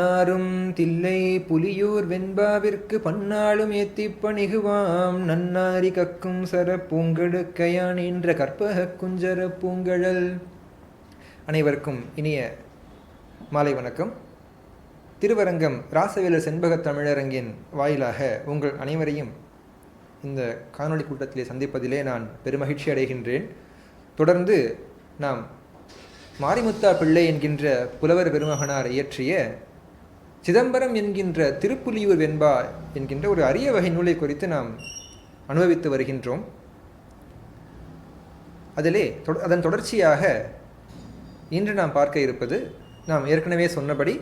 நன்னாரும் தில்லை புலியூர் வெண்பாவிற்கு பன்னாளும் ஏத்திப் பணிகுவாம் நன்னாரி கக்கும் சரப்பூங்கடுக்கையான் என்ற கற்பக குஞ்சர பூங்கழல். அனைவருக்கும் இனிய மாலை வணக்கம். திருவரங்கம் ராசவேலர் செண்பகத் தமிழரங்கின் வாயிலாக உங்கள் அனைவரையும் இந்த காணொளி கூட்டத்திலே சந்திப்பதிலே நான் பெருமகிழ்ச்சி அடைகின்றேன். தொடர்ந்து நாம் மாரிமுத்தா பிள்ளை என்கின்ற புலவர் பெருமகனார் இயற்றிய சிதம்பரம் என்கின்ற திருப்புலியூர் வெண்பா என்கின்ற ஒரு அரிய வகை நூலை குறித்து நாம் அனுபவித்து வருகின்றோம். அதிலே தொட- அதன் தொடர்ச்சியாக இன்று நாம் பார்க்க இருப்பது நாம் ஏற்கனவே சொன்னபடி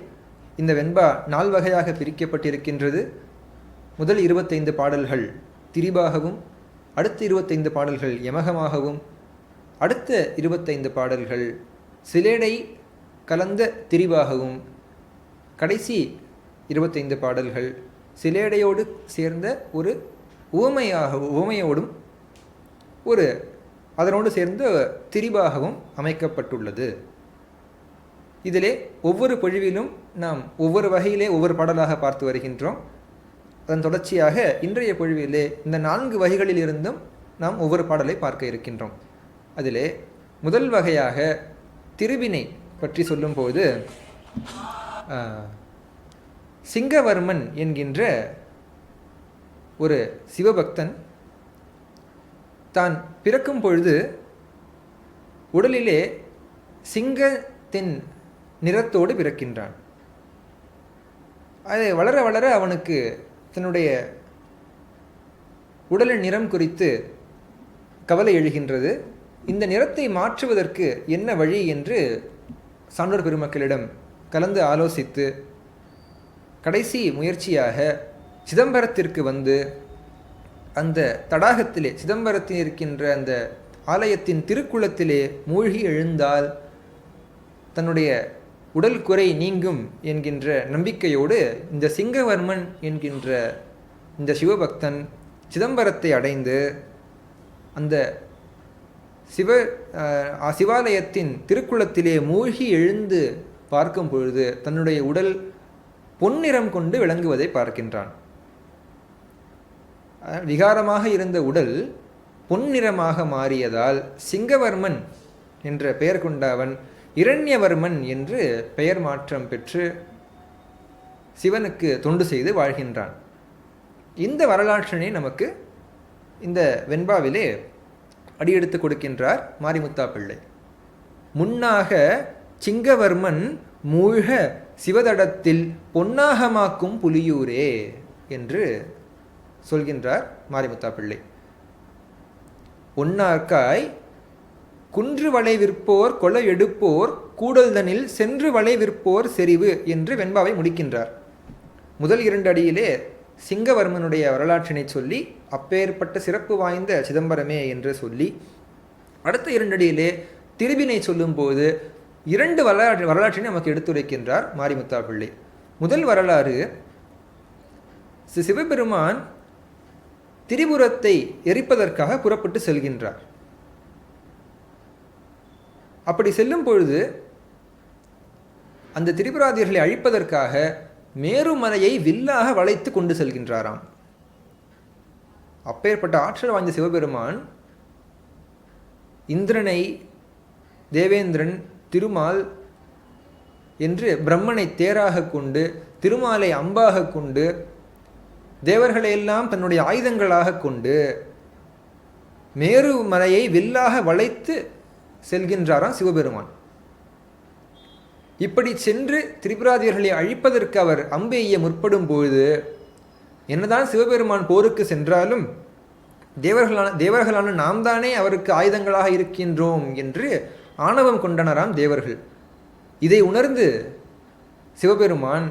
இந்த வெண்பா நால் வகையாக பிரிக்கப்பட்டிருக்கின்றது. முதல் இருபத்தைந்து பாடல்கள் திரிபாகவும் அடுத்த இருபத்தைந்து பாடல்கள் யமகமாகவும் அடுத்த இருபத்தைந்து பாடல்கள் சிலேடை கலந்த திரிபாகவும் கடைசி இருபத்தைந்து பாடல்கள் சிலேடையோடு சேர்ந்த ஒரு உவமையாக உவமையோடும் ஒரு அதனோடு சேர்ந்த திரிபாகவும் அமைக்கப்பட்டுள்ளது. இதிலே ஒவ்வொரு பொழிவிலும் நாம் ஒவ்வொரு வகையிலே ஒவ்வொரு பாடலாக பார்த்து வருகின்றோம். அதன் தொடர்ச்சியாக இன்றைய பொழிவிலே இந்த நான்கு வகைகளில் இருந்தும் நாம் ஒவ்வொரு பாடலை பார்க்க இருக்கின்றோம். அதிலே முதல் வகையாக திருவினை பற்றி சொல்லும்போது சிங்கவர்மன் என்கின்ற ஒரு சிவபக்தன் தான் பிறக்கும் பொழுது உடலிலே சிங்கத்தின் நிறத்தோடு பிறக்கின்றான். அது வளர வளர அவனுக்கு தன்னுடைய உடலின் நிறம் குறித்து கவலை எழுகின்றது. இந்த நிறத்தை மாற்றுவதற்கு என்ன வழி என்று சான்றோர் பெருமக்களிடம் கலந்து ஆலோசித்து கடைசி முயற்சியாக சிதம்பரத்திற்கு வந்து அந்த தடாகத்திலே சிதம்பரத்தில் இருக்கின்ற அந்த ஆலயத்தின் திருக்குளத்திலே மூழ்கி எழுந்தால் தன்னுடைய உடல் குறை நீங்கும் என்கின்ற நம்பிக்கையோடு இந்த சிங்கவர்மன் என்கின்ற இந்த சிவபக்தன் சிதம்பரத்தை அடைந்து அந்த சிவ சிவாலயத்தின் திருக்குளத்திலே மூழ்கி எழுந்து பார்க்கும் பொழுது தன்னுடைய உடல் பொன்னிறம் கொண்டு விளங்குவதை பார்க்கின்றான். விகாரமாக இருந்த உடல் பொன்னிறமாக மாறியதால் சிங்கவர்மன் என்ற பெயர் கொண்ட அவன் இரண்யவர்மன் என்று பெயர் மாற்றம் பெற்று சிவனுக்கு தொண்டு செய்து வாழ்கின்றான். இந்த வரலாற்றினை நமக்கு இந்த வெண்பாவிலே அடியெடுத்து கொடுக்கின்றார் மாரிமுத்தா பிள்ளை முன்னாக சிங்கவர்மன் மூழ்க சிவதடத்தில் பொன்னாகமாக்கும் புலியூரே என்று சொல்கின்றார் மாரிமுத்தா பிள்ளை. பொன்னார்க்காய் குன்று வளைவிற்போர் கொலை எடுப்போர் கூடல்தனில் சென்று வளை விற்போர் செறிவு என்று வெண்பாவை முடிக்கின்றார். முதல் இரண்டு அடியிலே சிங்கவர்மனுடைய வரலாற்றினை சொல்லி அப்பேற்பட்ட சிறப்பு வாய்ந்த சிதம்பரமே என்று சொல்லி அடுத்த இரண்டடியிலே திருவினை சொல்லும்போது இரண்டு வரலாற்று வரலாற்றினை நமக்கு எடுத்துரைக்கின்றார் மாரிமுத்தா பிள்ளை முதல் வரலாறு சிவபெருமான் திரிபுரத்தை எரிப்பதற்காக புறப்பட்டு செல்கின்றார். அப்படி செல்லும் பொழுது அந்த திரிபுராதியர்களை அழிப்பதற்காக மேருமலையை வில்லாக வளைத்து கொண்டு செல்கின்றாராம். அப்பேற்பட்ட ஆற்றல் வாய்ந்த சிவபெருமான் இந்திரனை தேவேந்திரன் திருமால் என்று பிரம்மனை தேராக கொண்டு திருமாலை அம்பாக கொண்டு தேவர்களையெல்லாம் தன்னுடைய ஆயுதங்களாக கொண்டு மேரு மலையை வில்லாக வளைத்து செல்கின்றாராம் சிவபெருமான். இப்படி சென்று திரிபுராதியர்களை அழிப்பதற்கு அவர் அம்பெய்ய முற்படும் பொழுது என்னதான் சிவபெருமான் போருக்கு சென்றாலும் தேவர்களான தேவர்களான நாம் தானே அவருக்கு ஆயுதங்களாக இருக்கின்றோம் என்று ஆணவம் கொண்டனராம் தேவர்கள். இதை உணர்ந்து சிவபெருமான்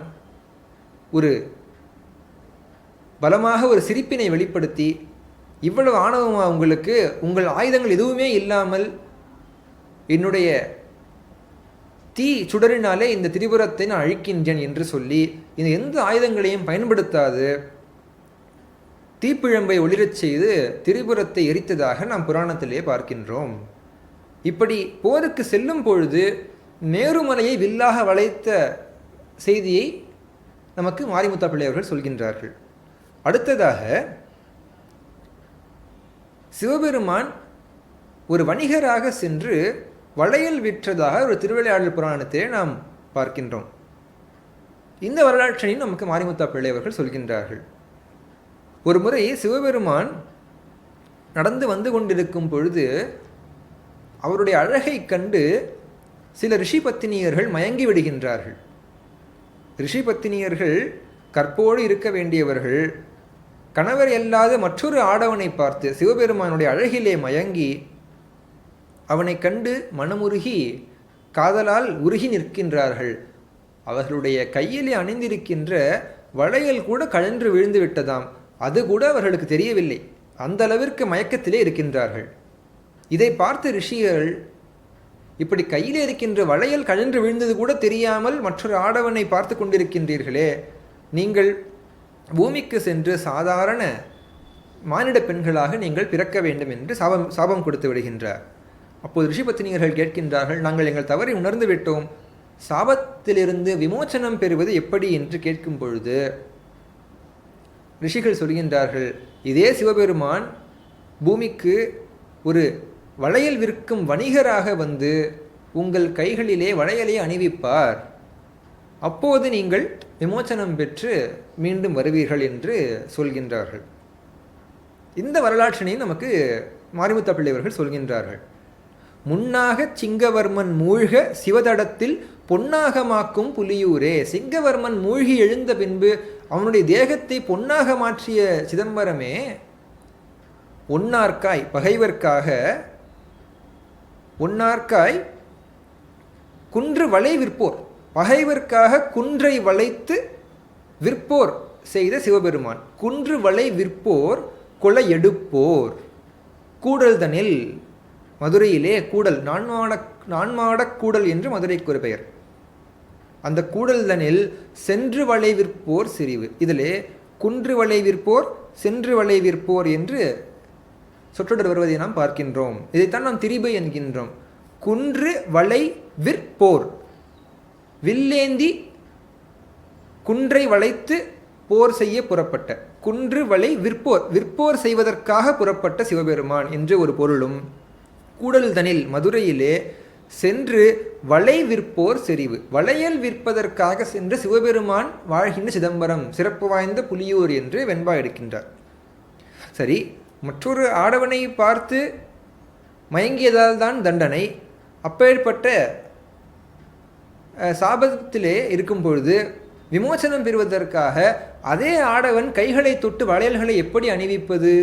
ஒரு பலமாக ஒரு சிரிப்பினை வெளிப்படுத்தி இவ்வளவு ஆணவமா உங்களுக்கு? உங்கள் ஆயுதங்கள் எதுவுமே இல்லாமல் என்னுடைய தீ சுடரினாலே இந்த திரிபுரத்தை நான் அழிக்கின்றேன் என்று சொல்லி இந்த எந்த ஆயுதங்களையும் பயன்படுத்தாது. தீப்பிழம்பை ஒளிரச் செய்து திரிபுரத்தை எரித்ததாக நாம் புராணத்திலே பார்க்கின்றோம். இப்படி போருக்கு செல்லும் பொழுது மேருமலையை வில்லாக வளைத்த செய்தியை நமக்கு மாரிமுத்தா பிள்ளை அவர்கள் சொல்கின்றார்கள். அடுத்ததாக சிவபெருமான் ஒரு வணிகராக சென்று வளையல் விற்றதாக ஒரு திருவிளையாடல் புராணத்திலே நாம் பார்க்கின்றோம். இந்த வரலாற்றையும் நமக்கு மாரிமுத்தா பிள்ளை அவர்கள் சொல்கின்றார்கள். ஒரு முறை சிவபெருமான் நடந்து வந்து கொண்டிருக்கும் பொழுது அவருடைய அழகை கண்டு சில ரிஷி பத்தினியர்கள் மயங்கி விடுகின்றார்கள். ரிஷி பத்தினியர்கள் கற்போடு இருக்க வேண்டியவர்கள் கணவர் அல்லாத மற்றொரு ஆடவனை பார்த்து சிவபெருமானுடைய அழகிலே மயங்கி அவனை கண்டு மனமுருகி காதலால் உருகி நிற்கின்றார்கள். அவர்களுடைய கையிலே அணிந்திருக்கின்ற வளையல் கூட கழன்று விழுந்து விட்டதாம். அது கூட அவர்களுக்கு தெரியவில்லை. அந்த அளவிற்கு மயக்கத்திலே இருக்கின்றார்கள். இதை பார்த்த ரிஷிகள் இப்படி கையில் இருக்கின்ற வளையல் கழன்று விழுந்தது கூட தெரியாமல் மற்றொரு ஆடவனை பார்த்து கொண்டிருக்கின்றீர்களே. நீங்கள் பூமிக்கு சென்று சாதாரண மானிட பெண்களாக நீங்கள் பிறக்க வேண்டும் என்று சாபம் சாபம் கொடுத்து விடுகின்றார். அப்போது ரிஷிபத்தினியர்கள் கேட்கின்றார்கள் நாங்கள் எங்கள் தவறை உணர்ந்து விட்டோம். சாபத்திலிருந்து விமோச்சனம் பெறுவது எப்படி? என்று கேட்கும் பொழுது ரிஷிகள் சொல்கின்றார்கள் இதே சிவபெருமான் பூமிக்கு ஒரு வளையல் விற்கும் வணிகராக வந்து உங்கள் கைகளிலே வளையலை அணிவிப்பார். அப்போது நீங்கள் விமோச்சனம் பெற்று மீண்டும் வருவீர்கள் என்று சொல்கின்றார்கள். இந்த வரலாற்றினை நமக்கு மாரிமுத்த பிள்ளைவர்கள் சொல்கின்றார்கள். முன்னாக சிங்கவர்மன் மூழ்க சிவதடத்தில் பொன்னாகமாக்கும் புலியூரே. சிங்கவர்மன் மூழ்கி எழுந்த பின்பு அவனுடைய தேகத்தை பொன்னாக மாற்றிய சிதம்பரமே ஒன்னார்க்காய் பகைவர்க்காக உன்னார்க்காய் குன்று வளை விற்போர். பகைவர்க்காக குன்றை வளைத்து விற்போர் செய்த சிவபெருமான். குன்று வளை விற்போர் கொலை எடுப்போர். கூடல்தனில் மதுரையிலே கூடல் நான்மாட நான்மாடக் கூடல் என்று மதுரைக்கு ஒரு பெயர். அந்த கூடல்தனில் சென்று வளை விற்போர் சிரிவு இதிலே குன்று வளை விற்போர் சென்று வளை விற்போர் என்று சொற்றொடர் வருவதை நாம் பார்க்கின்றோம். இதைத்தான் நாம் திரிபை என்கின்றோம். குன்று வளை விற்போர் வில்லேந்தி குன்றை வளைத்து போர் செய்ய புறப்பட்ட. குன்று வளை விற்போர் விற்போர் செய்வதற்காக புறப்பட்ட சிவபெருமான் என்று ஒரு பொருளும் கூடல்தனில் மதுரையிலே சென்று வளை விற்போர் செறிவு. வளையல் விற்பதற்காக சென்ற சிவபெருமான் வாழ்கின்ற சிதம்பரம் சிறப்பு வாய்ந்த புலியூர் என்று வெண்பா எடுக்கின்றார். சரி மற்றொரு ஆடவனை பார்த்து மயங்கியதால் தான் தண்டனை. அப்பேற்பட்ட சாபத்திலே இருக்கும் பொழுது விமோசனம் பெறுவதற்காக அதே ஆடவன் கைகளை தொட்டு வளையல்களை எப்படி அணிவிப்பது?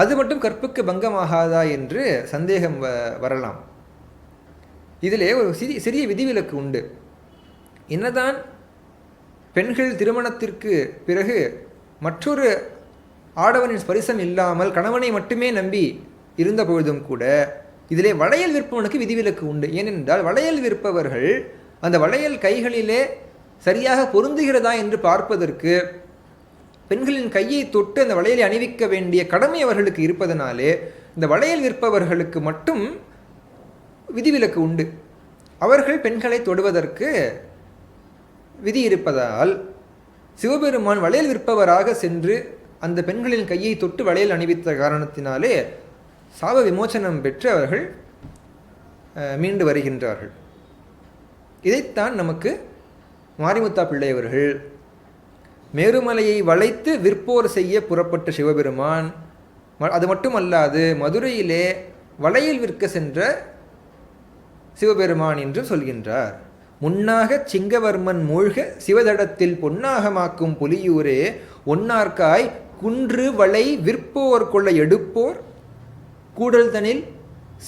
அது மட்டும் கற்புக்கு பங்கமாகாதா என்று சந்தேகம் வ வரலாம். இதிலே ஒரு சிறிய சிறிய விதிவிலக்கு உண்டு. என்னதான் பெண்கள் திருமணத்திற்கு பிறகு மற்றொரு ஆடவனின் ஸ்பரிசம் இல்லாமல் கணவனை மட்டுமே நம்பி இருந்த பொழுதும் கூட இதிலே வளையல் விற்பவனுக்கு விதிவிலக்கு உண்டு. ஏனென்றால் வளையல் விற்பவர்கள் அந்த வளையல் கைகளிலே சரியாக பொருந்துகிறதா என்று பார்ப்பதற்கு பெண்களின் கையை தொட்டு அந்த வளையலை அணிவிக்க வேண்டிய கடமை அவர்களுக்கு இருப்பதனாலே இந்த வளையல் விற்பவர்களுக்கு மட்டும் விதிவிலக்கு உண்டு. அவர்கள் பெண்களை தொடுவதற்கு விதி இருப்பதால் சிவபெருமான் வளையல் விற்பவராக சென்று அந்த பெண்களின் கையை தொட்டு வளையல் அணிவித்த காரணத்தினாலே சாப விமோசனம் பெற்று அவர்கள் மீண்டு வருகின்றார்கள். இதைத்தான் நமக்கு மாரிமுத்தா பிள்ளை அவர்கள் மேருமலையை வளைத்து விற்போர் செய்ய புறப்பட்ட சிவபெருமான் அது மட்டுமல்லாது மதுரையிலே வளையல் விற்க சென்ற சிவபெருமான் என்று சொல்கின்றார். முன்னாக சிங்கவர்மன் மூழ்க சிவதடத்தில் பொன்னாகமாக்கும் புலியூரே ஒன்னார்க்காய் குன்று வளை விற்போர் கொள்ள எடுப்போர் கூடல்தனில்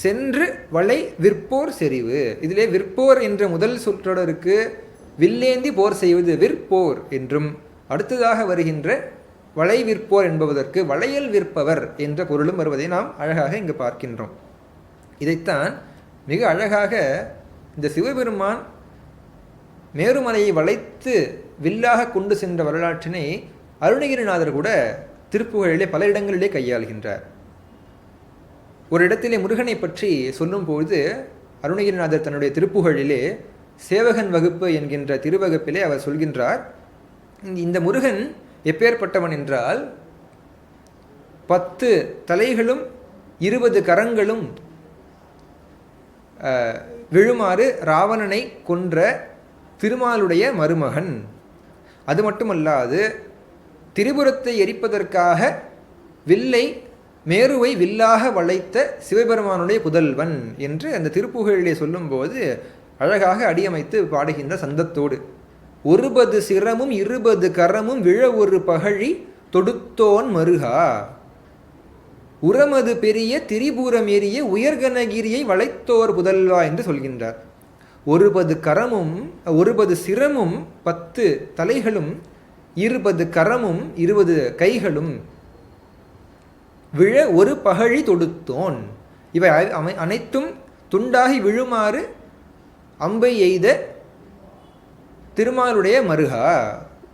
சென்று வளை விற்போர் செறிவு. இதிலே விற்போர் என்ற முதல் சொற்றொடருக்கு வில்லேந்தி போர் செய்வது விற்போர் என்றும் அடுத்ததாக வருகின்ற வளை விற்போர் என்பதற்கு வளையல் விற்பவர் என்ற பொருளும் வருவதை நாம் அழகாக இங்கு பார்க்கின்றோம். இதைத்தான் மிக அழகாக இந்த சிவபெருமான் மேருமலையை வளைத்து வில்லாக கொண்டு சென்ற வரலாற்றினை அருணகிரிநாதர் கூட திருப்புகழிலே பல இடங்களிலே கையாளுகின்றார். ஒரு இடத்திலே முருகனை பற்றி சொல்லும்பொழுது அருணகிரிநாதர் தன்னுடைய திருப்புகழிலே சேவகன் வகுப்பு என்கின்ற திருவகுப்பிலே அவர் சொல்கின்றார் இந்த- முருகன் எப்பேற்பட்டவன் என்றால் பத்து தலைகளும் இருபது கரங்களும் விழுமாறு ராவணனை கொன்ற திருமாலுடைய மருமகன். அது மட்டுமல்லாது திரிபுரத்தை எரிப்பதற்காக வில்லை மேருவை வில்லாக வளைத்த சிவபெருமானுடைய புதல்வன் என்று அந்த திருப்புகழிலே சொல்லும்போது அழகாக அடியமைத்து பாடுகின்ற சந்தத்தோடு ஒருபது சிரமும் இருபது கரமும் விழ ஒரு பகழி தொடுத்தோன் மருகா. உரமது பெரிய திரிபுரம் எரிய உயர்கனகிரியை வளைத்தோர் புதல்வா என்று சொல்கின்றார். ஒருபது கரமும் ஒருபது சிரமும் பத்து தலைகளும் இருபது கரமும் இருபது கைகளும் விழ ஒரு பகழி தொடுத்தோன். இவை அ- அமை- அனைத்தும் துண்டாகி விழுமாறு அம்பை எய்த திருமாலுடைய மருகா.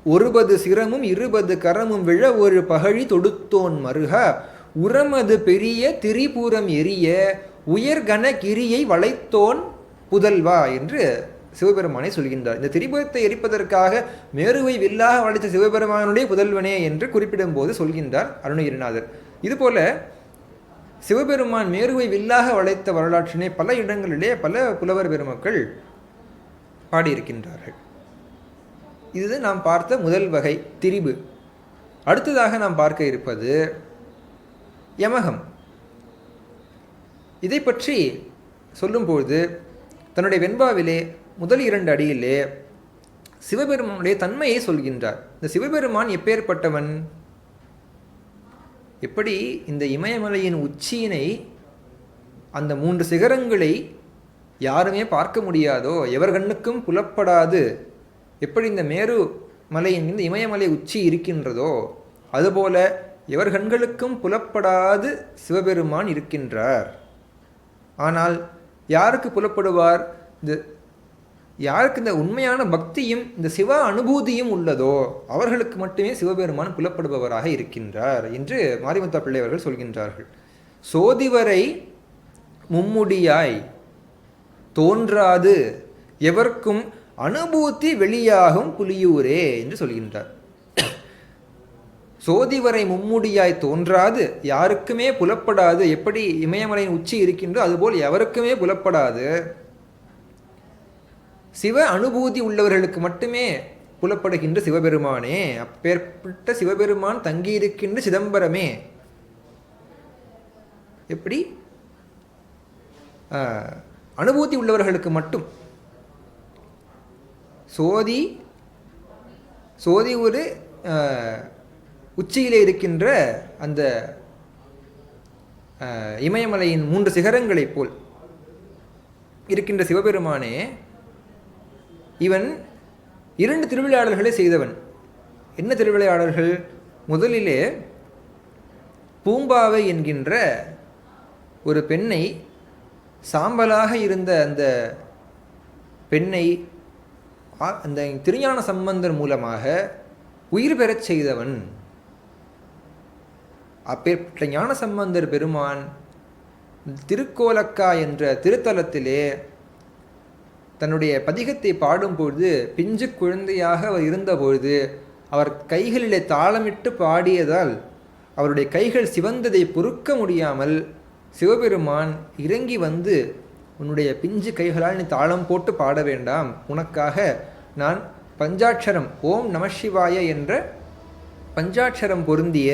ஒருபது சிரமும் இருபது கரமும் விழ ஒரு பகழி தொடுத்தோன் மருகா. உரமது பெரிய திரிபுரம் எரிய உயர்கன கிரியை வளைத்தோன் புதல்வா என்று சிவபெருமானை சொல்கின்றார். இந்த திரிபுரத்தை எரிப்பதற்காக மேருவை வில்லாக வளைத்த சிவபெருமானுடைய புதல்வனே என்று குறிப்பிடும்போது சொல்கின்றார் அருணகிரிநாதர். இதுபோல சிவபெருமான் மேருவை வில்லாக வளைத்த வரலாற்றினை பல இடங்களிலே பல புலவர் பெருமக்கள் பாடியிருக்கின்றார்கள். இது நாம் பார்த்த முதல் வகை திரிபு. அடுத்ததாக நாம் பார்க்க இருப்பது யமகம். இதை பற்றி சொல்லும்போது தன்னுடைய வெண்பாவிலே முதல் இரண்டு அடியிலே சிவபெருமானுடைய தன்மையை சொல்கின்றார். இந்த சிவபெருமான் எப்பேற்பட்டவன்? எப்படி இந்த இமயமலையின் உச்சியினை அந்த மூன்று சிகரங்களை யாருமே பார்க்க முடியாதோ எவர் கண்ணுக்கும் புலப்படாது எப்படி இந்த மேரு மலையின் இந்த இமயமலை உச்சி இருக்கின்றதோ அதுபோல எவர் கண்களுக்கும் புலப்படாது சிவபெருமான் இருக்கின்றார். ஆனால் யாருக்கு புலப்படுவார்? இந்த யாருக்கு இந்த உண்மையான பக்தியும் இந்த சிவ அனுபூதியும் உள்ளதோ அவர்களுக்கு மட்டுமே சிவபெருமான் புலப்படுபவராக இருக்கின்றார் என்று மாரிமுத்தா பிள்ளை அவர்கள் சொல்கின்றார்கள். சோதிவரை மும்முடியாய் தோன்றாது எவர்க்கும் அனுபூத்தி வெளியாகும் புலியூரே என்று சொல்கின்றார். சோதிவரை மும்முடியாய் தோன்றாது யாருக்குமே புலப்படாது எப்படி இமயமலையின் உச்சி இருக்கின்றோ அதுபோல் எவருக்குமே புலப்படாது. சிவ அனுபூதி உள்ளவர்களுக்கு மட்டுமே புலப்படுகின்ற சிவபெருமானே. அப்பேற்பட்ட சிவபெருமான் தங்கியிருக்கின்ற சிதம்பரமே. எப்படி? அனுபூதி உள்ளவர்களுக்கு மட்டும். சோதி சோதி ஒரு உச்சியில் உச்சியிலே இருக்கின்ற அந்த இமயமலையின் மூன்று சிகரங்களைப் போல் இருக்கின்ற சிவபெருமானே. இவன் இரண்டு திருவிளையாடல்களை செய்தவன். என்ன திருவிளையாடல்கள்? முதலிலே பூம்பாவை என்கின்ற ஒரு பெண்ணை சாம்பலாக இருந்த அந்த பெண்ணை அந்த திருஞான சம்பந்தர் மூலமாக உயிர் பெறச் செய்தவன். அப்பேற்பட்ட ஞான சம்பந்தர் பெருமான் திருக்கோலக்கா என்ற திருத்தலத்திலே தன்னுடைய பதிகத்தை பாடும்பொழுது பிஞ்சு குழந்தையாக அவர் இருந்தபொழுது அவர் கைகளிலே தாளமிட்டு பாடியதால் அவருடைய கைகள் சிவந்ததை பொறுக்க முடியாமல் சிவபெருமான் இறங்கி வந்து உன்னுடைய பிஞ்சு கைகளால் நீ தாளம் போட்டு பாட வேண்டாம். உனக்காக நான் பஞ்சாட்சரம் ஓம் நமசிவாய என்ற பஞ்சாட்சரம் பொருந்திய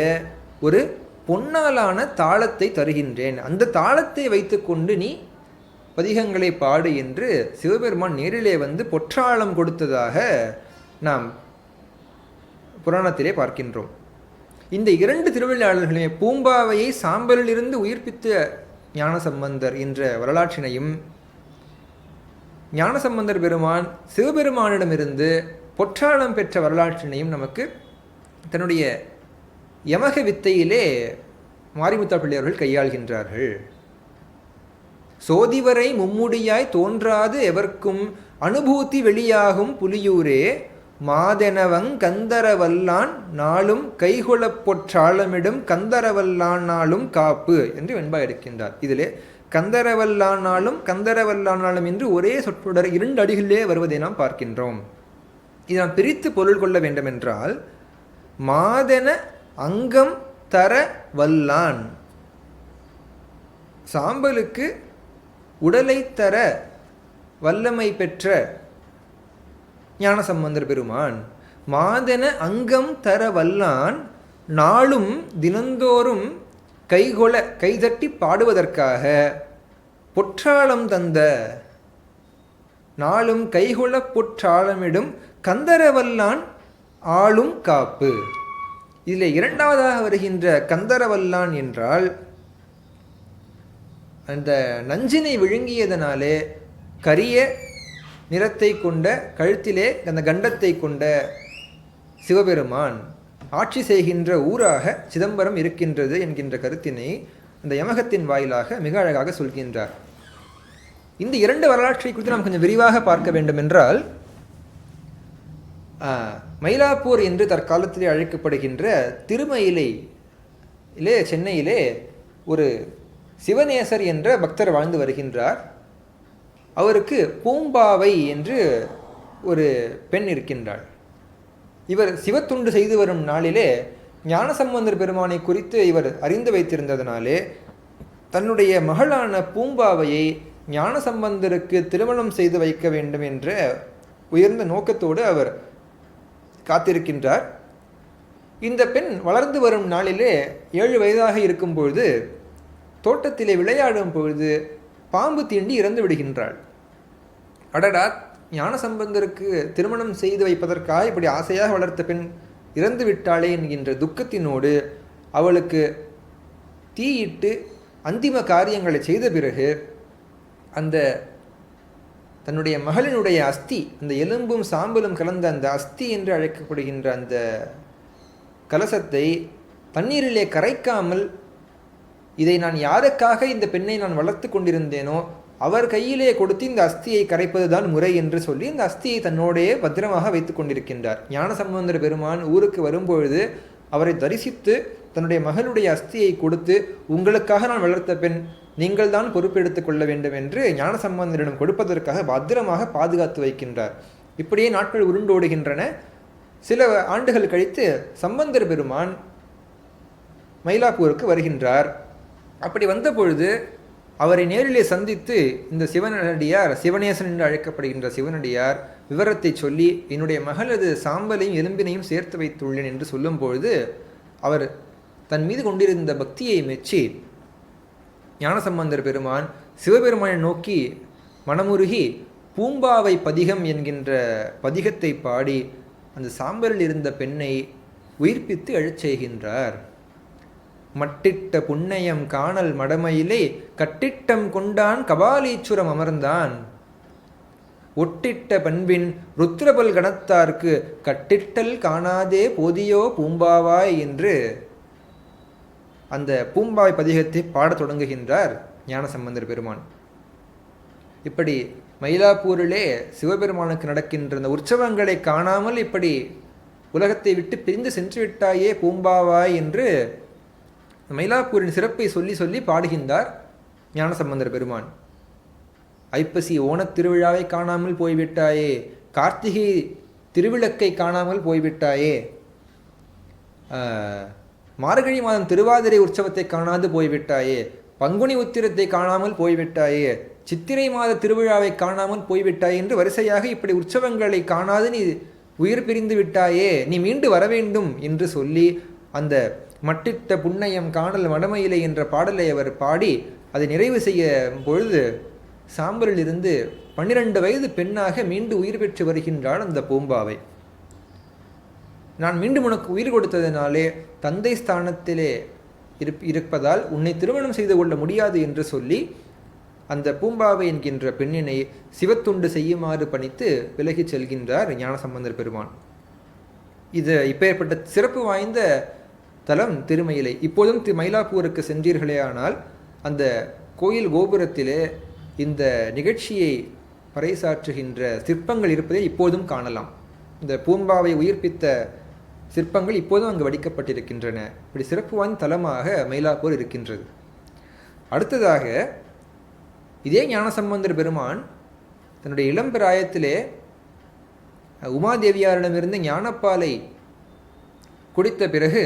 ஒரு பொன்னாலான தாளத்தை தருகின்றேன். அந்த தாளத்தை வைத்துக்கொண்டு நீ பதிகங்களை பாடு என்று சிவபெருமான் நேரிலே வந்து பொற்றாளம் கொடுத்ததாக நாம் புராணத்திலே பார்க்கின்றோம். இந்த இரண்டு திருவிளையாடல்களுமே பூம்பாவையை சாம்பலிலிருந்து உயிர்ப்பித்த ஞானசம்பந்தர் என்ற வரலாற்றினையும் ஞானசம்பந்தர் பெருமான் சிவபெருமானிடமிருந்து பொற்றாளம் பெற்ற வரலாற்றினையும் நமக்கு தன்னுடைய யமக வித்தையிலே மாரிமுத்தா பிள்ளையவர்கள் கையாள்கின்றார்கள். சோதிவரை மும்முடியாய் தோன்றாது எவர்க்கும் அனுபூதி வெளியாகும் புலியூரே மாதெனவங் கந்தரவல்லான் நாளும் கைகொளப் பொற்றாளமிடும் கந்தரவல்லான் நாளும் காப்பு என்று வெண்பா எடுக்கின்றார். இதிலே கந்தரவல்லானாலும் கந்தரவல்லானாலும் என்று ஒரே சொற்றொடர் இரண்டு அடிகளிலே வருவதை நாம் பார்க்கின்றோம். இதை நாம் பிரித்து பொருள் கொள்ள வேண்டுமென்றால் மாதென அங்கம் தர வல்லான் சாம்பலுக்கு உடலை தர வல்லமை பெற்ற ஞானசம்பந்தர் பெருமான் மாதென அங்கம் தர வல்லான் நாளும் தினந்தோறும் கைகொள கைதட்டி பாடுவதற்காக பொற்றாளம் தந்த நாளும் கைகொள பொற்றாளமிடும் கந்தரவல்லான் ஆளும் காப்பு. இதில் இரண்டாவதாக வருகின்ற கந்தரவல்லான் என்றால் அந்த நஞ்சினை விழுங்கியதனாலே கரிய நிறத்தை கொண்ட கழுத்திலே அந்த கண்டத்தை கொண்ட சிவபெருமான் ஆட்சி செய்கின்ற ஊராக சிதம்பரம் இருக்கின்றது என்கின்ற கருத்தினை அந்த யமகத்தின் வாயிலாக மிக அழகாக சொல்கின்றார். இந்த இரண்டு வரலாற்றை குறித்து நாம் கொஞ்சம் விரிவாக பார்க்க வேண்டும் என்றால் மயிலாப்பூர் என்று தற்காலத்திலே அழைக்கப்படுகின்ற திருமயிலை இலே சென்னையிலே ஒரு சிவநேசர் என்ற பக்தர் வாழ்ந்து வருகின்றார். அவருக்கு பூம்பாவை என்று ஒரு பெண் இருக்கின்றாள். இவர் சிவத்துண்டு செய்து வரும் நாளிலே ஞானசம்பந்தர் பெருமானை குறித்து இவர் அறிந்து வைத்திருந்ததனாலே தன்னுடைய மகளான பூம்பாவையை ஞானசம்பந்தருக்கு திருமணம் செய்து வைக்க வேண்டும் என்ற உயர்ந்த நோக்கத்தோடு அவர் காத்திருக்கின்றார். இந்த பெண் வளர்ந்து வரும் நாளிலே ஏழு வயதாக இருக்கும் பொழுது தோட்டத்திலே விளையாடும் பொழுது பாம்பு தீண்டி இறந்து விடுகின்றாள். அடடா ஞானசம்பந்தருக்கு திருமணம் செய்து வைப்பதற்காக இப்படி ஆசையாக வளர்த்த பெண் இறந்து விட்டாளே என்கின்ற துக்கத்தினோடு அவளுக்கு தீயிட்டு அந்திம காரியங்களை செய்த பிறகு அந்த தன்னுடைய மகளினுடைய அஸ்தி அந்த எலும்பும் சாம்பலும் கலந்த அந்த அஸ்தி என்று அழைக்கப்படுகின்ற அந்த கலசத்தை தண்ணீரிலே கரைக்காமல் இதை நான் யாருக்காக இந்த பெண்ணை நான் வளர்த்து கொண்டிருந்தேனோ அவர் கையிலே கொடுத்து இந்த அஸ்தியை கரைப்பது தான் முறை என்று சொல்லி இந்த அஸ்தியை தன்னோடையே பத்திரமாக வைத்து கொண்டிருக்கின்றார். ஞானசம்பந்தர் பெருமான் ஊருக்கு வரும்பொழுது அவரை தரிசித்து தன்னுடைய மகளுடைய அஸ்தியை கொடுத்து உங்களுக்காக நான் வளர்த்த பெண் நீங்கள் தான் பொறுப்பெடுத்துக் கொள்ள வேண்டும் என்று ஞானசம்பந்தரிடம் கொடுப்பதற்காக பத்திரமாக பாதுகாத்து வைக்கின்றார். இப்படியே நாட்கள் உருண்டோடுகின்றன. சில ஆண்டுகள் கழித்து சம்பந்தர் பெருமான் மயிலாப்பூருக்கு வருகின்றார். அப்படி வந்த பொழுது அவரை நேரிலே சந்தித்து இந்த சிவனடியார் சிவனேசன் என்று அழைக்கப்படுகின்ற சிவனடியார் விவரத்தை சொல்லி என்னுடைய மகளது சாம்பலையும் எலும்பினையும் சேர்த்து வைத்துள்ளேன் என்று சொல்லும் பொழுது அவர் தன் மீது கொண்டிருந்த பக்தியை மெச்சி ஞானசம்பந்தர் பெருமான் சிவபெருமானை நோக்கி மனமுருகி பூம்பாவை பதிகம் என்கின்ற பதிகத்தை பாடி அந்த சாம்பலில் இருந்த பெண்ணை உயிர்ப்பித்து எழச் செய்கின்றார் மட்டிட்ட புன்னையம் காணல் மடமையிலே கட்டிட்டம் கொண்டான் கபாலீச்சுரம் அமர்ந்தான். ஒட்டிட்ட பண்பின் ருத்ரபல் கணத்தார்க்கு கட்டிட்டல் காணாதே போதியோ பூம்பாவாய் என்று அந்த பூம்பாய் பதிகத்தை பாடத் தொடங்குகின்றார் ஞானசம்பந்தர் பெருமான். இப்படி மயிலாப்பூரிலே சிவபெருமானுக்கு நடக்கின்ற அந்த உற்சவங்களை காணாமல் இப்படி உலகத்தை விட்டு பிரிந்து சென்று விட்டாயே பூம்பாவாய் என்று மயிலாப்பூரின் சிறப்பை சொல்லி சொல்லி பாடுகின்றார் ஞானசம்பந்தர் பெருமான். ஐப்பசி ஓணத் திருவிழாவை காணாமல் போய்விட்டாயே கார்த்திகை திருவிளக்கை காணாமல் போய்விட்டாயே. மார்கழி மாதம் திருவாதிரை உற்சவத்தை காணாது போய்விட்டாயே பங்குனி உத்திரத்தை காணாமல் போய்விட்டாயே சித்திரை மாத திருவிழாவை காணாமல் போய்விட்டாயே என்று வரிசையாக இப்படி உற்சவங்களை காணாது நீ உயிர் பிரிந்து விட்டாயே நீ மீண்டு வர வேண்டும் என்று சொல்லி அந்த மட்டிட்ட புன்னையம் காணல் மடமையிலே என்ற பாடலை அவர் பாடி அதை நிறைவு செய்ய பொழுது சாம்பலிலிருந்து பன்னிரண்டு வயது பெண்ணாக மீண்டும் உயிர் பெற்று வருகின்றாள் அந்த பூம்பாவை. நான் மீண்டும் உனக்கு உயிர் கொடுத்ததினாலே தந்தை ஸ்தானத்திலே இருப் இருப்பதால் உன்னை திருமணம் செய்து கொள்ள முடியாது என்று சொல்லி அந்த பூம்பாவை என்கின்ற பெண்ணினை சிவத்துண்டு செய்யுமாறு பணித்து விலகிச் செல்கின்றார் ஞானசம்பந்தர் பெருமான். இது இப்பேற்பட்ட சிறப்பு வாய்ந்த தலம் திருமயிலை. இப்போதும் தி மயிலாப்பூருக்கு சென்றீர்களே ஆனால் அந்த கோயில் கோபுரத்திலே இந்த நிகழ்ச்சியை பறைசாற்றுகின்ற சிற்பங்கள் இருப்பதை இப்போதும் காணலாம். இந்த பூம்பாவை உயிர்ப்பித்த சிற்பங்கள் இப்போதும் அங்கு வடிக்கப்பட்டிருக்கின்றன. இப்படி சிறப்பு வாய்ந்த தலமாக மயிலாப்பூர் இருக்கின்றது. அடுத்ததாக இதே ஞானசம்பந்தர் பெருமான் தன்னுடைய இளம் பிராயத்திலே உமாதேவியாரிடமிருந்து ஞானப்பாலை குடித்த பிறகு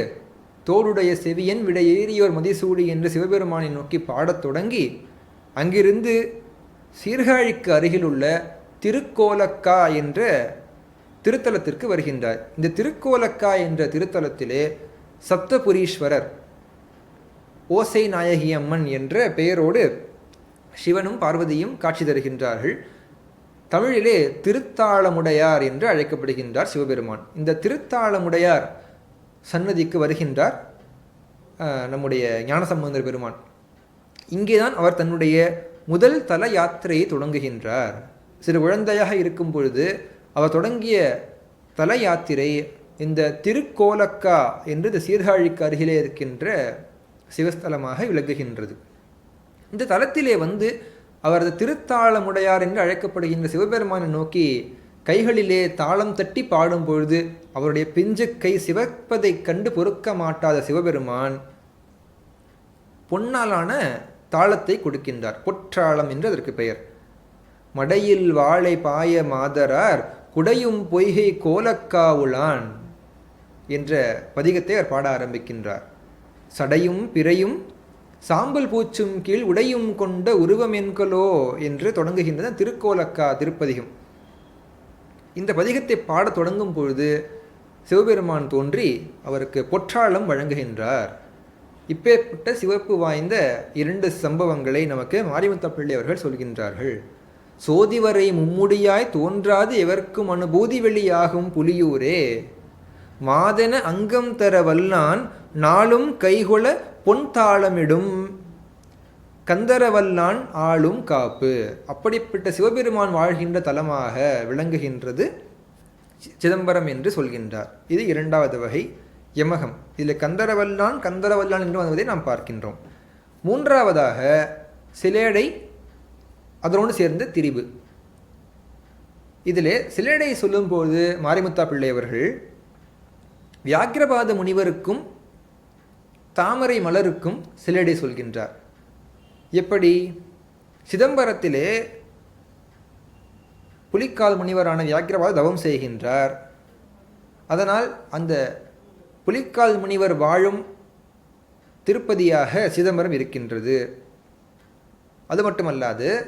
தோடுடைய செவியன் விட ஏறியோர் மதிசூடி என்று சிவபெருமானை நோக்கி பாடத் தொடங்கி அங்கிருந்து சீர்காழிக்கு அருகிலுள்ள திருக்கோலக்கா என்ற திருத்தலத்திற்கு வருகின்றார். இந்த திருக்கோலக்கா என்ற திருத்தலத்திலே சப்தபுரீஸ்வரர் ஓசை நாயகி அம்மன் என்ற பெயரோடு சிவனும் பார்வதியும் காட்சி தருகின்றார்கள். தமிழிலே திருத்தாளமுடையார் என்று அழைக்கப்படுகின்றார் சிவபெருமான். இந்த திருத்தாளமுடையார் சன்னதிக்கு வருகின்றார் நம்முடைய ஞானசம்பந்தர் பெருமான். இங்கேதான் அவர் தன்னுடைய முதல் தல யாத்திரையை தொடங்குகின்றார். சிறு குழந்தையாக இருக்கும் பொழுது அவர் தொடங்கிய தல யாத்திரை இந்த திருக்கோலக்கா என்று இந்த சீர்காழிக்கு அருகிலே இருக்கின்ற சிவஸ்தலமாக விளங்குகின்றது. இந்த தலத்திலே வந்து அவரது திருத்தாளமுடையார் என்று அழைக்கப்படுகின்ற சிவபெருமானை நோக்கி கைகளிலே தாளம் தட்டி பாடும் பொழுது அவருடைய பிஞ்சு கை சிவப்பதைக் கண்டு பொறுக்க மாட்டாத சிவபெருமான் பொன்னாலான தாளத்தை கொடுக்கின்றார். பொற்றாளம் என்று அதற்கு பெயர். மடையில் வாழை பாய மாதரார் குடையும் பொய்கை கோலக்காவுளான் என்ற பதிகத்தை அவர் பாட ஆரம்பிக்கின்றார். சடையும் பிறையும் சாம்பல் பூச்சும் கீழ் உடையும் கொண்ட உருவமென்கலோ என்று தொடங்குகின்றது திருக்கோலக்கா திருப்பதிகம். இந்த பதிகத்தை பாடத் தொடங்கும் பொழுது சிவபெருமான் தோன்றி அவருக்கு பொற்றாளம் வழங்குகின்றார். இப்பேற்பட்ட சிவப்பு வாய்ந்த இரண்டு சம்பவங்களை நமக்கு மாரிமுத்தப்பள்ளி அவர்கள் சொல்கின்றார்கள். சோதிவரை மும்முடியாய் தோன்றாது எவர்க்கும் அனுபூதி வெளியாகும் புலியூரே. மாதென அங்கம் தர வல்லான் நாளும் கைகொள பொன் தாளமிடும். கந்தரவல்லான் ஆளும் காப்பு. அப்படிப்பட்ட சிவபெருமான் வாழ்கின்ற தலமாக விளங்குகின்றது சி- சிதம்பரம் என்று சொல்கின்றார். இது இரண்டாவது வகை யமகம். இதில் கந்தரவல்லான் கந்தரவல்லான் என்று வந்ததை நாம் பார்க்கின்றோம். மூன்றாவதாக சிலேடை அதனோடு சேர்ந்த திரிபு. இதிலே சிலேடை சொல்லும்போது மாரிமுத்தா பிள்ளை அவர்கள் வியாக்கிரபாத முனிவருக்கும் தாமரை மலருக்கும் சிலேடை சொல்கின்றார். எப்படி? சிதம்பரத்திலே புலிக்கால் முனிவரான வியாக்கிரவாத தவம் செய்கின்றார். அதனால் அந்த புலிக்கால் முனிவர் வாழும் திருப்பதியாக சிதம்பரம் இருக்கின்றது. அது மட்டுமல்லாது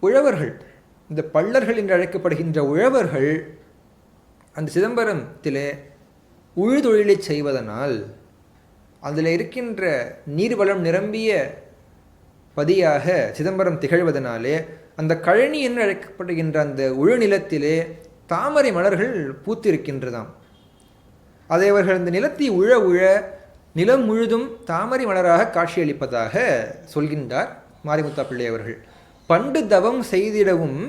உழவர்கள் இந்த பள்ளர்கள் என்று அழைக்கப்படுகின்ற உழவர்கள் அந்த சிதம்பரத்திலே உழுதொழிலை செய்வதனால் அதில் இருக்கின்ற நீர்வளம் நிரம்பிய பதியாக சிதம்பரம் திகழ்வதனாலே அந்த கழனி என்று அழைக்கப்படுகின்ற அந்த உழுநிலத்திலே தாமரை மலர்கள் பூத்திருக்கின்றதாம். அதை அவர்கள் அந்த நிலத்தை உழ உழ நிலம் முழுதும் தாமரை மலராக காட்சியளிப்பதாக சொல்கின்றார் மாரிமுத்தா பிள்ளை அவர்கள். பண்டு தவம் செய்திடவும்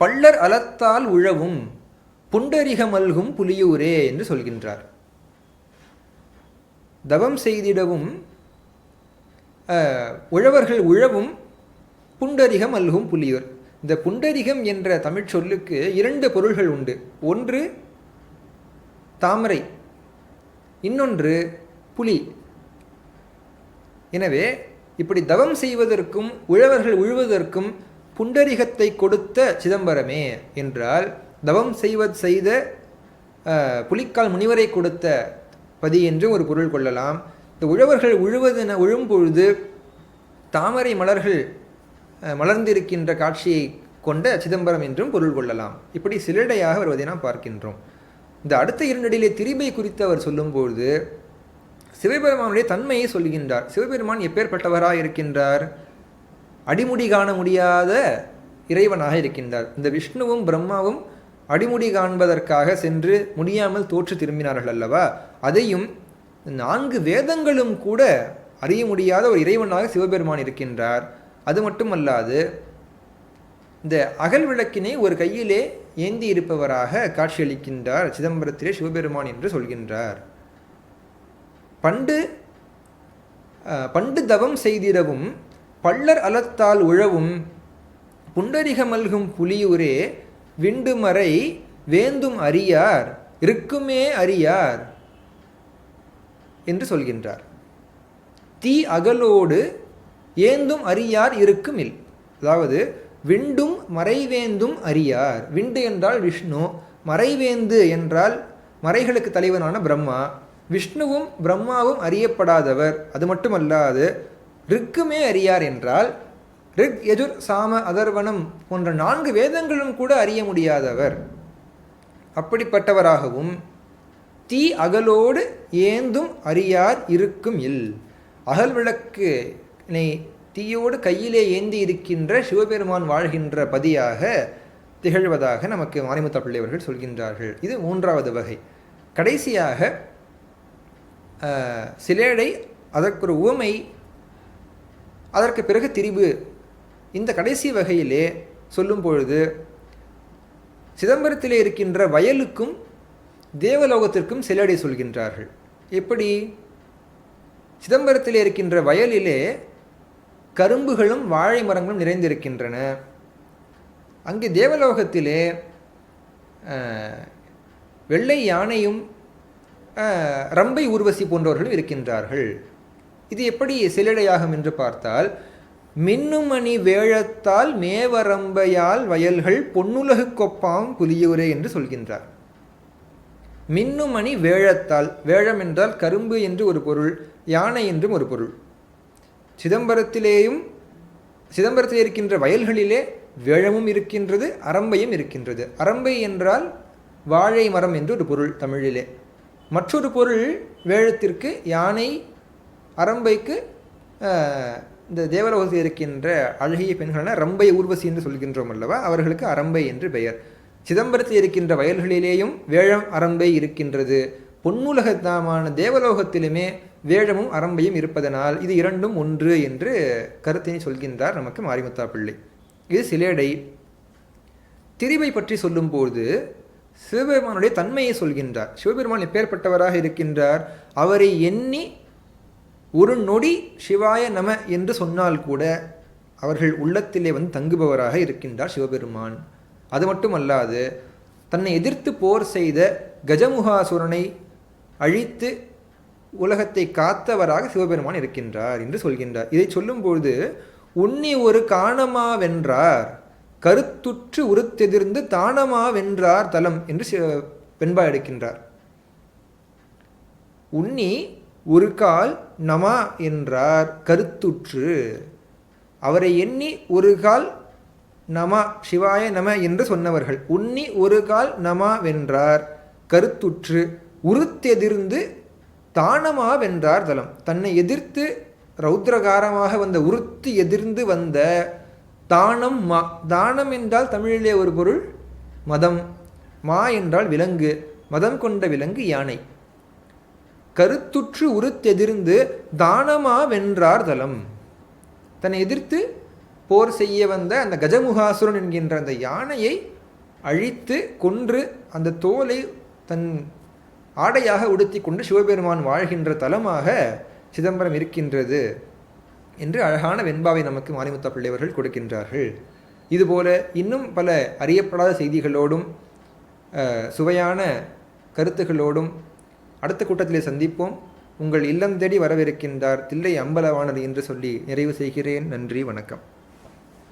பள்ளர் அலத்தால் உழவும் புண்டரிக மல்கும் புலியூரே என்று சொல்கின்றார். தவம் செய்திடவும் உழவர்கள் உழவும் புண்டரிகம் அல்கும் புலியூர். இந்த புண்டரிகம் என்ற தமிழ்ச் சொல்லுக்கு இரண்டு பொருள்கள் உண்டு. ஒன்று தாமரை இன்னொன்று புலி. எனவே இப்படி தவம் செய்வதற்கும் உழவர்கள் உழுவதற்கும் புண்டரிகத்தை கொடுத்த சிதம்பரமே என்றால் தவம் செய்வ செய்த புலிக்கால் முனிவரை கொடுத்த பதி என்று ஒரு பொருள் கொள்ளலாம். இந்த உழவர்கள் உழுவதென உழும் பொழுது தாமரை மலர்கள் மலர்ந்திருக்கின்ற காட்சியை கொண்ட சிதம்பரம் என்றும் பொருள் கொள்ளலாம். இப்படி சிலடையாக வருவதை நாம் பார்க்கின்றோம். இந்த அடுத்த இரண்டடியிலே திரிபை குறித்து அவர் சொல்லும்பொழுது சிவபெருமானுடைய தன்மையை சொல்கின்றார். சிவபெருமான் எப்பேற்பட்டவராக இருக்கின்றார் அடிமுடி காண முடியாத இறைவனாக இருக்கின்றார். இந்த விஷ்ணுவும் பிரம்மாவும் அடிமுடி காண்பதற்காக சென்று முடியாமல் தோற்று திரும்பினார்கள் அல்லவா? அதையும் நான்கு வேதங்களும் கூட அறிய முடியாத ஒரு இறைவனாக சிவபெருமான் இருக்கின்றார். அது மட்டுமல்லாது இந்த அகல் விளக்கினை ஒரு கையிலே ஏந்தி இருப்பவராக காட்சியளிக்கின்றார் சிதம்பரத்திலே சிவபெருமான் என்று சொல்கின்றார். பண்டு பண்டு தவம் செய்திடவும் பள்ளர் அலத்தால் உழவும் புண்டரிக மல்கும் புலியூரே விண்டுமறை வேந்தும் அறியார் இருக்குமே அறியார். என்று சொல்கின்றார். தீ அகலோடு ஏந்தும் அறியார் இருக்கும் இல் அதாவது விண்டும் மறைவேந்தும் அறியார். விண்டு என்றால் விஷ்ணு மறைவேந்து என்றால் மறைகளுக்கு தலைவனான பிரம்மா. விஷ்ணுவும் பிரம்மாவும் அறியப்படாதவர். அது மட்டுமல்லாது ரிக்குமே அறியார் என்றால் ரிக் எஜுர் சாம அதர்வனம் போன்ற நான்கு வேதங்களும் கூட அறிய முடியாதவர். அப்படிப்பட்டவராகவும் தீ அகலோடு ஏந்தும் அறியார் இருக்கும் இல். அகல் விளக்கு தீயோடு கையிலே ஏந்தி இருக்கின்ற சிவபெருமான் வாழ்கின்ற பதியாக திகழ்வதாக நமக்கு மாரிமுத்தா பிள்ளைவர்கள் சொல்கின்றார்கள். இது மூன்றாவது வகை. கடைசியாக சிலேடை அதற்கொரு உவமை அதற்கு பிறகு திரிபு. இந்த கடைசி வகையிலே சொல்லும் பொழுது சிதம்பரத்திலே இருக்கின்ற வயலுக்கும் தேவலோகத்திற்கும் சிலடை சொல்கின்றார்கள். எப்படி? சிதம்பரத்தில் இருக்கின்ற வயலிலே கரும்புகளும் வாழை மரங்களும் நிறைந்திருக்கின்றன. அங்கே தேவலோகத்திலே வெள்ளை யானையும் ரம்பை ஊர்வசி போன்றவர்களும் இருக்கின்றார்கள். இது எப்படி சிலடையாகும் என்று பார்த்தால் மின்னுமணி வேழத்தால் மேவரம்பையால் வயல்கள் பொன்னுலகு கொப்பாம் புலியூரே என்று சொல்கின்றார். மின்னுமணி வேழத்தால் வேழம் என்றால் கரும்பு என்று ஒரு பொருள் யானை என்றும் ஒரு பொருள். சிதம்பரத்திலேயும் சிதம்பரத்தில் இருக்கின்ற வயல்களிலே வேழமும் இருக்கின்றது அரம்பையும் இருக்கின்றது. அரம்பை என்றால் வாழை மரம் என்று ஒரு பொருள் தமிழிலே. மற்றொரு பொருள் வேழத்திற்கு யானை அரம்பைக்கு இந்த தேவலோகத்தில் இருக்கின்ற அழகிய பெண்களான ரம்பை ஊர்வசி என்று சொல்கின்றோம் அல்லவா? அவர்களுக்கு அரம்பை என்று பெயர். சிதம்பரத்தில் இருக்கின்ற வயல்களிலேயும் வேழம் அரம்பை இருக்கின்றது. பொன்னுலகத்தாமான தேவலோகத்திலுமே வேழமும் அரம்பையும் இருப்பதனால் இது இரண்டும் ஒன்று என்று கருத்தினை சொல்கின்றார் நமக்கு மாரிமுத்தா பிள்ளை இது சிலேடை. திரிவை பற்றி சொல்லும்போது சிவபெருமானுடைய தன்மையை சொல்கின்றார். சிவபெருமான் எப்பேற்பட்டவராக இருக்கின்றார்? அவரை எண்ணி ஒரு நொடி சிவாய நம என்று சொன்னால் கூட அவர்கள் உள்ளத்திலே வந்து தங்குபவராக இருக்கின்றார் சிவபெருமான். அது மட்டுமல்லாது தன்னை எதிர்த்து போர் செய்த கஜமுகாசுரனை அழித்து உலகத்தை காத்தவராக சிவபெருமான் இருக்கின்றார் என்று சொல்கின்றார். இதை சொல்லும்பொழுது உன்னி ஒரு காணமா வென்றார் கருத்துற்று உருத்தெதிர்ந்து தானமா வென்றார் தலம் என்று சி- வெண்பா எடுக்கின்றார். உன்னி ஒரு கால் நமா என்றார் கருத்துற்று. அவரை எண்ணி ஒரு கால் நம சிவாய நம என்று சொன்னவர்கள். உன்னி ஒரு கால் நமா வென்றார். கருத்துற்று உருத்தெதிர்ந்து தானமா வென்றார் தலம். தன்னை எதிர்த்து ரௌத்ரகாரமாக வந்த உருத்து எதிர்ந்து வந்த தானம் மா. தானம் என்றால் தமிழிலே ஒரு பொருள் மதம். மா என்றால் விலங்கு. மதம் கொண்ட விலங்கு யானை. கருத்துற்று உருத்தெதிர்ந்து தானமா வென்றார் தலம். தன்னை எதிர்த்து போர் செய்ய வந்த அந்த கஜமுகாசுரன் என்கின்ற அந்த யானையை அழித்து கொன்று அந்த தோலை தன் ஆடையாக உடுத்தி கொண்டு சிவபெருமான் வாழ்கின்ற தலமாக சிதம்பரம் இருக்கின்றது என்று அழகான வெண்பாவை நமக்கு மாரிமுத்தா பிள்ளைவர்கள் கொடுக்கின்றார்கள். இதுபோல இன்னும் பல அறியப்படாத செய்திகளோடும் சுவையான கருத்துகளோடும் அடுத்த கூட்டத்திலே சந்திப்போம். உங்கள் இல்லம் தேடி வரவிருக்கின்றார் தில்லை அம்பலவாணர் என்று சொல்லி நிறைவு செய்கிறேன். நன்றி வணக்கம்.